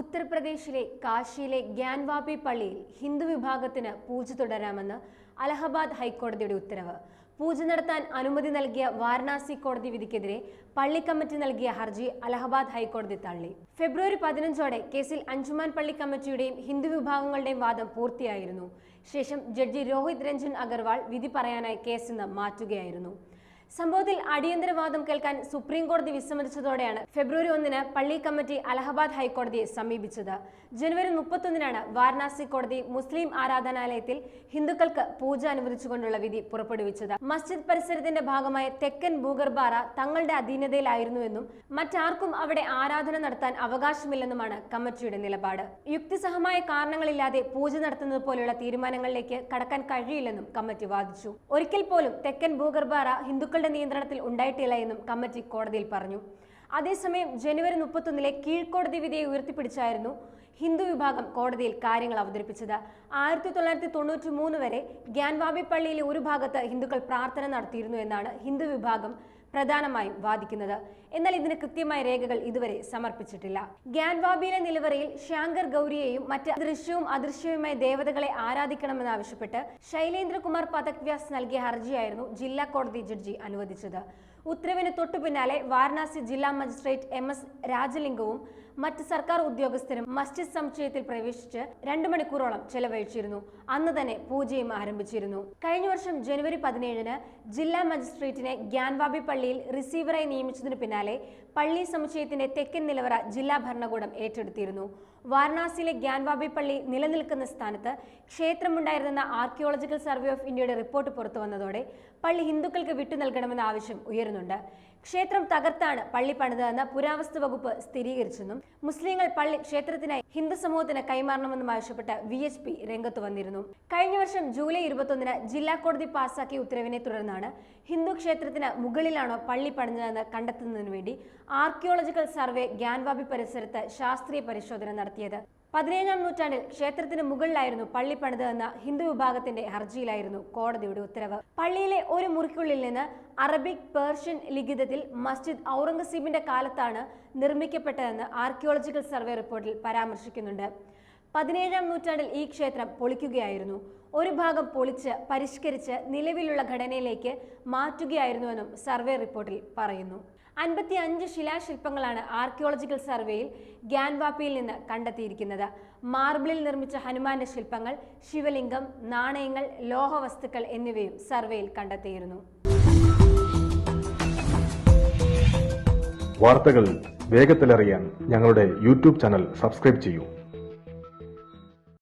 ഉത്തർപ്രദേശിലെ കാശിയിലെ ഗ്യാൻവാപി പള്ളിയിൽ ഹിന്ദു വിഭാഗത്തിന് പൂജ തുടരാമെന്ന് അലഹബാദ് ഹൈക്കോടതിയുടെ ഉത്തരവ്. പൂജ നടത്താൻ അനുമതി നൽകിയ വാരണാസി കോടതി വിധിക്കെതിരെ പള്ളി കമ്മിറ്റി നൽകിയ ഹർജി അലഹബാദ് ഹൈക്കോടതി തള്ളി. ഫെബ്രുവരി പതിനഞ്ചോടെ കേസിൽ അഞ്ചുമാൻ പള്ളി കമ്മിറ്റിയുടെയും ഹിന്ദു വിഭാഗങ്ങളുടെയും വാദം പൂർത്തിയായിരുന്നു. ശേഷം ജഡ്ജി രോഹിത് രഞ്ജൻ അഗർവാൾ വിധി പറയാനായി കേസ് ഇന്ന് മാറ്റുകയായിരുന്നു. സംഭവത്തിൽ അടിയന്തരവാദം കേൾക്കാൻ സുപ്രീം കോടതി വിസമ്മതിച്ചതോടെയാണ് ഫെബ്രുവരി ഒന്നിന് പള്ളി കമ്മിറ്റി അലഹബാദ് ഹൈക്കോടതിയെ സമീപിച്ചത്. ജനുവരി മുപ്പത്തൊന്നിനാണ് വാരണാസി കോടതി മുസ്ലിം ആരാധനാലയത്തിൽ ഹിന്ദുക്കൾക്ക് പൂജ അനുവദിച്ചുകൊണ്ടുള്ള വിധി പുറപ്പെടുവിച്ചത്. മസ്ജിദ് പരിസരത്തിന്റെ ഭാഗമായ തെക്കൻ ഭൂഗർഭാറ തങ്ങളുടെ അധീനതയിലായിരുന്നുവെന്നും മറ്റാർക്കും അവിടെ ആരാധന നടത്താൻ അവകാശമില്ലെന്നുമാണ് കമ്മിറ്റിയുടെ നിലപാട്. യുക്തിസഹമായ കാരണങ്ങളില്ലാതെ പൂജ നടത്തുന്നത് പോലെയുള്ള തീരുമാനങ്ങളിലേക്ക് കടക്കാൻ കഴിയില്ലെന്നും കമ്മിറ്റി വാദിച്ചു. ഒരിക്കൽ പോലും തെക്കൻ ഭൂഗർഭാറ ഹിന്ദുക്കളുടെ നിയന്ത്രണത്തിൽ ഉണ്ടായിട്ടില്ല എന്നും കമ്മിറ്റി കോടതിയിൽ പറഞ്ഞു. അതേസമയം ജനുവരി മുപ്പത്തൊന്നിലെ കീഴ്ക്കോടതി വിധിയെ ഉയർത്തിപ്പിടിച്ചായിരുന്നു ഹിന്ദു വിഭാഗം കോടതിയിൽ കാര്യങ്ങൾ അവതരിപ്പിച്ചത്. ആയിരത്തി തൊള്ളായിരത്തി തൊണ്ണൂറ്റി മൂന്ന് വരെ ഗ്യാൻവാബി പള്ളിയിലെ ഒരു ഭാഗത്ത് ഹിന്ദുക്കൾ പ്രാർത്ഥന നടത്തിയിരുന്നു എന്നാണ് ഹിന്ദു വിഭാഗം പ്രധാനമായും വാദിക്കുന്നത്. എന്നാൽ ഇതിന് കൃത്യമായ രേഖകൾ ഇതുവരെ സമർപ്പിച്ചിട്ടില്ല. ഗ്യാൻവാബിയിലെ നിലവറയിൽ ശാങ്കർ ഗൗരിയെയും മറ്റ് ദൃശ്യവും അദൃശ്യവുമായ ദേവതകളെ ആരാധിക്കണമെന്നാവശ്യപ്പെട്ട് ശൈലേന്ദ്രകുമാർ പദക് വ്യാസ് നൽകിയ ഹർജിയായിരുന്നു ജില്ലാ കോടതി ജഡ്ജി അനുവദിച്ചത്. ഉത്തരവിന് തൊട്ടു പിന്നാലെ വാരണാസി ജില്ലാ മജിസ്ട്രേറ്റ് എം എസ് രാജലിംഗവും മറ്റ് സർക്കാർ ഉദ്യോഗസ്ഥരും മസ്ജിദ് സമുച്ചയത്തിൽ പ്രവേശിച്ച് രണ്ടു മണിക്കൂറോളം ചെലവഴിച്ചിരുന്നു. അന്ന് തന്നെ പൂജയും ആരംഭിച്ചിരുന്നു. കഴിഞ്ഞ വർഷം ജനുവരി പതിനേഴിന് ജില്ലാ മജിസ്ട്രേറ്റിനെ ഗ്യാൻവാബി പള്ളിയിൽ റിസീവറായി നിയമിച്ചതിനു പിന്നാലെ പള്ളി സമുച്ചയത്തിന്റെ തെക്കൻ നിലവറ ജില്ലാ ഭരണകൂടം ഏറ്റെടുത്തിരുന്നു. വാരണാസിയിലെ ഗ്യാൻവാബി പള്ളി നിലനിൽക്കുന്ന സ്ഥാനത്ത് ക്ഷേത്രമുണ്ടായിരുന്നെന്ന ആർക്കിയോളജിക്കൽ സർവേ ഓഫ് ഇന്ത്യയുടെ റിപ്പോർട്ട് പുറത്തു വന്നതോടെ പള്ളി ഹിന്ദുക്കൾക്ക് വിട്ടു നൽകണമെന്ന ആവശ്യം ഉയരുന്നുണ്ട്. ക്ഷേത്രം തകർത്താണ് പള്ളി പണിതതെന്ന് പുരാവസ്തു വകുപ്പ് സ്ഥിരീകരിച്ചെന്നും മുസ്ലിങ്ങൾ പള്ളി ക്ഷേത്രത്തിനായി ഹിന്ദു സമൂഹത്തിന് കൈമാറണമെന്നും ആവശ്യപ്പെട്ട് വി എച്ച് പി രംഗത്ത് വന്നിരുന്നു. കഴിഞ്ഞ വർഷം ജൂലൈ ഇരുപത്തൊന്നിന് ജില്ലാ കോടതി പാസാക്കിയ ഉത്തരവിനെ തുടർന്നാണ് ഹിന്ദു ക്ഷേത്രത്തിന് മുകളിലാണോ പള്ളി പണിഞ്ഞതെന്ന് കണ്ടെത്തുന്നതിനു വേണ്ടി ആർക്കിയോളജിക്കൽ സർവേ ഗ്യാൻവാബി പരിസരത്ത് ശാസ്ത്രീയ പരിശോധന നടത്തിയത്. പതിനേഴാം നൂറ്റാണ്ടിൽ ക്ഷേത്രത്തിന് മുകളിലായിരുന്നു പള്ളി എന്ന ഹിന്ദു വിഭാഗത്തിന്റെ ഹർജിയിലായിരുന്നു കോടതിയുടെ ഉത്തരവ്. പള്ളിയിലെ ഒരു മുറിക്കുള്ളിൽ നിന്ന് അറബിക് പേർഷ്യൻ ലിഖിതത്തിൽ മസ്ജിദ് ഔറംഗസീബിന്റെ കാലത്താണ് നിർമ്മിക്കപ്പെട്ടതെന്ന് ആർക്കിയോളജിക്കൽ സർവേ റിപ്പോർട്ടിൽ പരാമർശിക്കുന്നുണ്ട്. പതിനേഴാം നൂറ്റാണ്ടിൽ ഈ ക്ഷേത്രം പൊളിക്കുകയായിരുന്നു. ഒരു ഭാഗം പൊളിച്ച് പരിഷ്കരിച്ച് നിലവിലുള്ള ഘടനയിലേക്ക് മാറ്റുകയായിരുന്നുവെന്നും സർവേ റിപ്പോർട്ടിൽ പറയുന്നു. അൻപത്തി അഞ്ച് ശിലാശില്പങ്ങളാണ് ആർക്കിയോളജിക്കൽ സർവേയിൽ ഗ്യാൻവാപ്പിയിൽ നിന്ന് കണ്ടെത്തിയിരിക്കുന്നത്. മാർബിളിൽ നിർമ്മിച്ച ഹനുമാന്റെ ശില്പങ്ങൾ ശിവലിംഗം നാണയങ്ങൾ ലോഹവസ്തുക്കൾ എന്നിവയും സർവേയിൽ കണ്ടെത്തിയിരുന്നു. വാർത്തകൾ വേഗത്തിലറിയാൻ ഞങ്ങളുടെ യൂട്യൂബ് ചാനൽ സബ്സ്ക്രൈബ് ചെയ്യൂ.